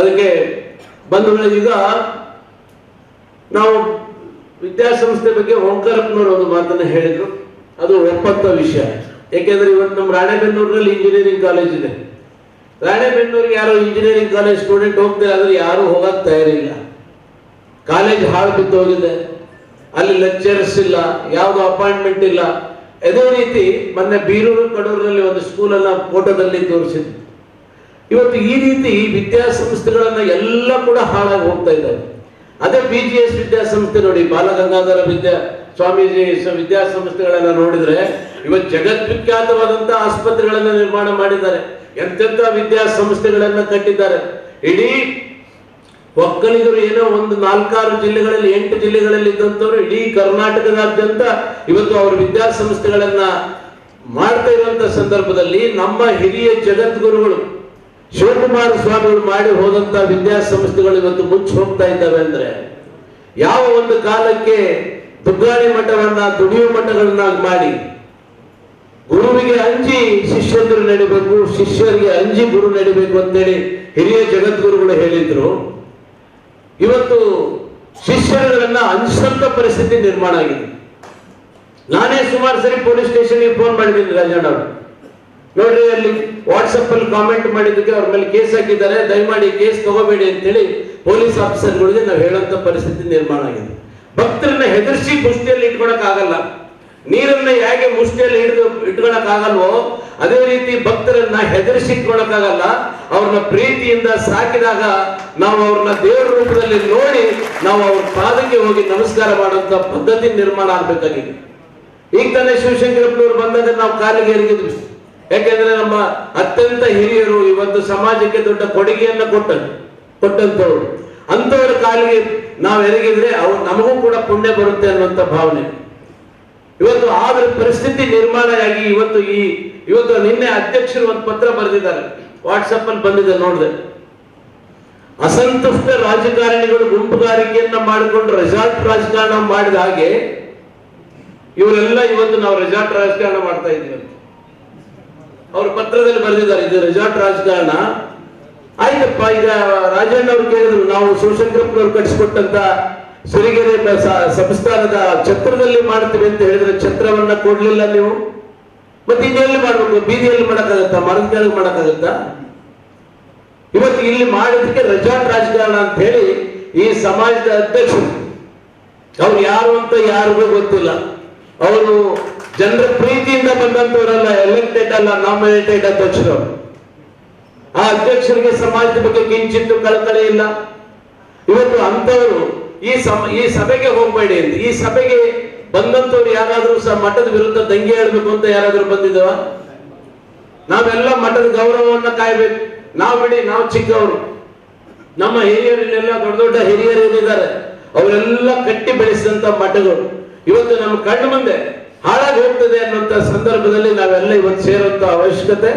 ಅದಕ್ಕೆ ಬಂಧುಗಳು ಈಗ ನಾವು ವಿದ್ಯಾಸಂಸ್ಥೆ ಬಗ್ಗೆ ಓಂಕಾರಪ್ಪನವರು ಒಂದು ಮಾತನ್ನು ಹೇಳಿದ್ರು. ಅದು ಒಪ್ಪಂತ ವಿಷಯ. ಯಾಕೆಂದ್ರೆ ಇವತ್ತು ನಮ್ಮ ರಾಣೆಬೆನ್ನೂರಿನಲ್ಲಿ ಇಂಜಿನಿಯರಿಂಗ್ ಕಾಲೇಜ್ ಇದೆ. ರಾಣೆಬೆನ್ನೂರಿಗೆ ಯಾರೋ ಇಂಜಿನಿಯರಿಂಗ್ ಕಾಲೇಜ್ ಸ್ಟೂಡೆಂಟ್ ಹೋಗ್ತಾರೆ, ಆದ್ರೆ ಯಾರು ಹೋಗಕ್ ತಯಾರಿಲ್ಲ. ಕಾಲೇಜ್ ಹಾಳು ಬಿದ್ದು ಹೋಗಿದೆ. ಅಲ್ಲಿ ಲೆಕ್ಚರ್ಸ್ ಇಲ್ಲ, ಯಾವುದು ಅಪಾಯಿಂಟ್ಮೆಂಟ್ ಇಲ್ಲ. ಅದೇ ರೀತಿ ಮೊನ್ನೆ ಬೀರೂರು, ಕಡೂರಿನಲ್ಲಿ ಒಂದು ಸ್ಕೂಲನ್ನ ಫೋಟೋದಲ್ಲಿ ತೋರಿಸಿದ್ರು. ಇವತ್ತು ಈ ರೀತಿ ವಿದ್ಯಾಸಂಸ್ಥೆಗಳನ್ನ ಎಲ್ಲ ಕೂಡ ಹಾಳಾಗಿ ಹೋಗ್ತಾ ಇದ್ದಾವೆ. ಅದೇ ಬಿ ಜಿ ಎಸ್ ವಿದ್ಯಾಸಂಸ್ಥೆ ನೋಡಿ, ಬಾಲಗಂಗಾಧರ ವಿದ್ಯಾ ಸ್ವಾಮೀಜಿ ವಿದ್ಯಾಸಂಸ್ಥೆಗಳನ್ನ ನೋಡಿದ್ರೆ ಇವತ್ತು ಜಗದ್ವಿಖ್ಯಾತವಾದಂತ ಆಸ್ಪತ್ರೆಗಳನ್ನ ನಿರ್ಮಾಣ ಮಾಡಿದ್ದಾರೆ. ಎಂತೆಂತ ವಿದ್ಯಾಸಂಸ್ಥೆಗಳನ್ನ ಕಟ್ಟಿದ್ದಾರೆ. ಇಡೀ ಒಕ್ಕಲಿಗರು ಏನೋ ಒಂದು ನಾಲ್ಕಾರು ಜಿಲ್ಲೆಗಳಲ್ಲಿ, ಎಂಟು ಜಿಲ್ಲೆಗಳಲ್ಲಿ ಇದ್ದಂಥವ್ರು ಇಡೀ ಕರ್ನಾಟಕದಾದ್ಯಂತ ಇವತ್ತು ಅವರ ವಿದ್ಯಾಸಂಸ್ಥೆಗಳನ್ನ ಮಾಡ್ತಾ ಇರುವಂತ ಸಂದರ್ಭದಲ್ಲಿ ನಮ್ಮ ಹಿರಿಯ ಜಗದ್ಗುರುಗಳು ಶಿವಕುಮಾರ ಸ್ವಾಮಿಗಳು ಮಾಡಿ ಹೋದಂತ ವಿದ್ಯಾಸಂಸ್ಥೆಗಳು ಇವತ್ತು ಮುಚ್ಚಿ ಹೋಗ್ತಾ ಇದ್ದಾವೆ ಅಂದ್ರೆ, ಯಾವ ಒಂದು ಕಾಲಕ್ಕೆ ದುಗ್ಗಾಣಿ ಮಠವನ್ನ ದುಡಿಯುವ ಮಠಗಳನ್ನಾಗಿ ಮಾಡಿ, ಗುರುವಿಗೆ ಅಂಜಿ ಶಿಷ್ಯಂದರು ನಡಿಬೇಕು, ಶಿಷ್ಯರಿಗೆ ಅಂಜಿ ಗುರು ನಡಿಬೇಕು ಅಂತೇಳಿ ಹಿರಿಯ ಜಗದ್ಗುರುಗಳು ಹೇಳಿದ್ರು. ಇವತ್ತು ಶಿಷ್ಯರುಗಳನ್ನ ಅಂಜಿಸಂತ ಪರಿಸ್ಥಿತಿ ನಿರ್ಮಾಣ ಆಗಿದೆ. ನಾನೇ ಸುಮಾರು ಸರಿ ಪೊಲೀಸ್ ಸ್ಟೇಷನ್ಗೆ ಫೋನ್ ಮಾಡಿದ್ದೀನಿ ರಾಜಣ್ಣ ಅವರು. ನೋಡ್ರಿ, ಅಲ್ಲಿ ವಾಟ್ಸಪ್ ಅಲ್ಲಿ ಕಾಮೆಂಟ್ ಮಾಡಿದ್ದಕ್ಕೆ ಅವ್ರ ಮೇಲೆ ಕೇಸ್ ಹಾಕಿದ್ದಾರೆ. ದಯಮಾಡಿ ಕೇಸ್ ತಗೋಬೇಡಿ ಅಂತೇಳಿ ಪೊಲೀಸ್ ಆಫೀಸರ್ಗಳಿಗೆ ನಾವು ಹೇಳೋಂತ ಪರಿಸ್ಥಿತಿ ನಿರ್ಮಾಣ ಆಗಿದೆ. ಭಕ್ತರನ್ನ ಹೆದರ್ಸಿ ಮುಷ್ಟಿಯಲ್ಲಿ ಇಟ್ಕೊಳಕ್ ಆಗಲ್ಲ. ನೀರನ್ನ ಹೇಗೆ ಮುಷ್ಟಿಯಲ್ಲಿ ಹಿಡಿದು ಇಟ್ಕೊಳಕ್ ಆಗಲ್ವೋ, ಅದೇ ರೀತಿ ಭಕ್ತರನ್ನ ಹೆದರ್ಸಿ ಇಟ್ಕೊಳಕ್ ಆಗಲ್ಲ. ಅವ್ರನ್ನ ಪ್ರೀತಿಯಿಂದ ಸಾಕಿದಾಗ ನಾವು ಅವ್ರನ್ನ ದೇವರ ರೂಪದಲ್ಲಿ ನೋಡಿ ನಾವು ಅವ್ರ ಪಾದಕ್ಕೆ ಹೋಗಿ ನಮಸ್ಕಾರ ಮಾಡುವಂತ ಪದ್ಧತಿ ನಿರ್ಮಾಣ ಆಗ್ಬೇಕಾಗಿದೆ. ಈಗ ತಾನೇ ಶಿವಶಂಕರಪ್ಪನವರು ಬಂದಾಗ ನಾವು ಕಾಲಿಗೆ ಎರಗಿದ್ವಿ. ಯಾಕೆಂದ್ರೆ ನಮ್ಮ ಅತ್ಯಂತ ಹಿರಿಯರು ಇವತ್ತು ಸಮಾಜಕ್ಕೆ ದೊಡ್ಡ ಕೊಡುಗೆಯನ್ನ ಕೊಟ್ಟ ಕೊಟ್ಟಂತವ್ರು. ಅಂತವರ ಕಾಲಿಗೆ ನಾವು ಎರಗಿದ್ರೆ ಅವ್ರು ನಮಗೂ ಕೂಡ ಪುಣ್ಯ ಬರುತ್ತೆ ಅನ್ನುವಂತ ಭಾವನೆ. ಇವತ್ತು ಆದ್ರ ಪರಿಸ್ಥಿತಿ ನಿರ್ಮಾಣ ಆಗಿ ಇವತ್ತು ಈ, ಇವತ್ತು ನಿನ್ನೆ ಅಧ್ಯಕ್ಷರು ಒಂದು ಪತ್ರ ಬರೆದಿದ್ದಾರೆ. ವಾಟ್ಸಪ್ ಅಲ್ಲಿ ಬಂದಿದೆ ನೋಡಿದೆ. ಅಸಂತುಷ್ಟ ರಾಜಕಾರಣಿಗಳು ಗುಂಪುಗಾರಿಕೆಯನ್ನ ಮಾಡಿಕೊಂಡು ರೆಸಾರ್ಟ್ ರಾಜಕಾರಣ ಮಾಡಿದ ಹಾಗೆ ಇವರೆಲ್ಲ ಇವತ್ತು ನಾವು ರೆಸಾರ್ಟ್ ರಾಜಕಾರಣ ಮಾಡ್ತಾ ಇದ್ದೀವಿ ಅವ್ರ ಪತ್ರದಲ್ಲಿ ಬರೆದಿದ್ದಾರೆ, ಇದು ರೆಸಾರ್ಟ್ ರಾಜಕಾರಣ. ಆಯ್ತಪ್ಪ, ಈಗ ರಾಜಣ್ಣ ಅವ್ರು ಕೇಳಿದ್ರು, ನಾವು ಶಿವಶಂಕರಪ್ಪನವ್ರು ಕಟ್ಟಿಸ್ಕೊಟ್ಟಂತ ಸಿರಿಗೆರೆ ಸಂಸ್ಥಾನದ ಛತ್ರದಲ್ಲಿ ಮಾಡ್ತೀವಿ ಅಂತ ಹೇಳಿದ್ರೆ ಛತ್ರವನ್ನ ಕೊಡ್ಲಿಲ್ಲ ನೀವು? ಮತ್ತೆ ಇನ್ನೆಲ್ಲಿ ಮಾಡ್ಬೇಕು? ಬೀದಿಯಲ್ಲಿ ಮಾಡಕ್ಕಾಗತ್ತಾ? ಮರದ ಕೆಳಗೆ ಮಾಡಕ್ಕಾಗತ್ತಾ? ಇವತ್ತು ಇಲ್ಲಿ ಮಾಡಿದಕ್ಕೆ ರೆಸಾರ್ಟ್ ರಾಜಕಾರಣ ಅಂತ ಹೇಳಿ ಈ ಸಮಾಜದ ಅಧ್ಯಕ್ಷರು. ಅವ್ರು ಯಾರು ಅಂತ ಯಾರಿಗೂ ಗೊತ್ತಿಲ್ಲ. ಅವರು ಜನರ ಪ್ರೀತಿಯಿಂದ ಬಂದಂತವರಲ್ಲ ಎಲೆಕ್ಟೆಡ್ ಅಲ್ಲ ನಾಮಿನೇಟೆಡ್ ಅಧ್ಯಕ್ಷರು. ಆ ಅಧ್ಯಕ್ಷರಿಗೆ ಸಮಾಜದ ಬಗ್ಗೆ ಕಿಂಚಿತ್ತು ಕಳಕಳಿ ಇಲ್ಲ. ಇವತ್ತು ಅಂತವರು ಈ ಸಮ, ಈ ಸಭೆಗೆ ಹೋಗ್ಬೇಡಿ ಅಂತ. ಈ ಸಭೆಗೆ ಬಂದಂತವ್ರು ಯಾರಾದ್ರೂ ಸಹ ಮಠದ ವಿರುದ್ಧ ದಂಗೆ ಹೇಳ್ಬೇಕು ಅಂತ ಯಾರಾದ್ರೂ ಬಂದಿದವ ನಾವೆಲ್ಲ ಮಠದ ಗೌರವವನ್ನ ಕಾಯ್ಬೇಕು. ನಾವು ಬಿಡಿ, ನಾವು ಚಿಕ್ಕವರು. ನಮ್ಮ ಹಿರಿಯರಲ್ಲೆಲ್ಲ ದೊಡ್ಡ ದೊಡ್ಡ ಹಿರಿಯರು ಏನಿದ್ದಾರೆ, ಅವರೆಲ್ಲ ಕಟ್ಟಿ ಬೆಳೆಸಿದಂತ ಮಠಗಳು. ಇವತ್ತು ನಮ್ಮ ಕಣ್ಣು ಮುಂದೆ ಹಾಳಾಗಿ ಹೋಗ್ತದೆ ಅನ್ನುವಂತ ಸಂದರ್ಭದಲ್ಲಿ ನಾವೆಲ್ಲ ಇವತ್ತು ಸೇರುವಂತ ಅವಶ್ಯಕತೆ.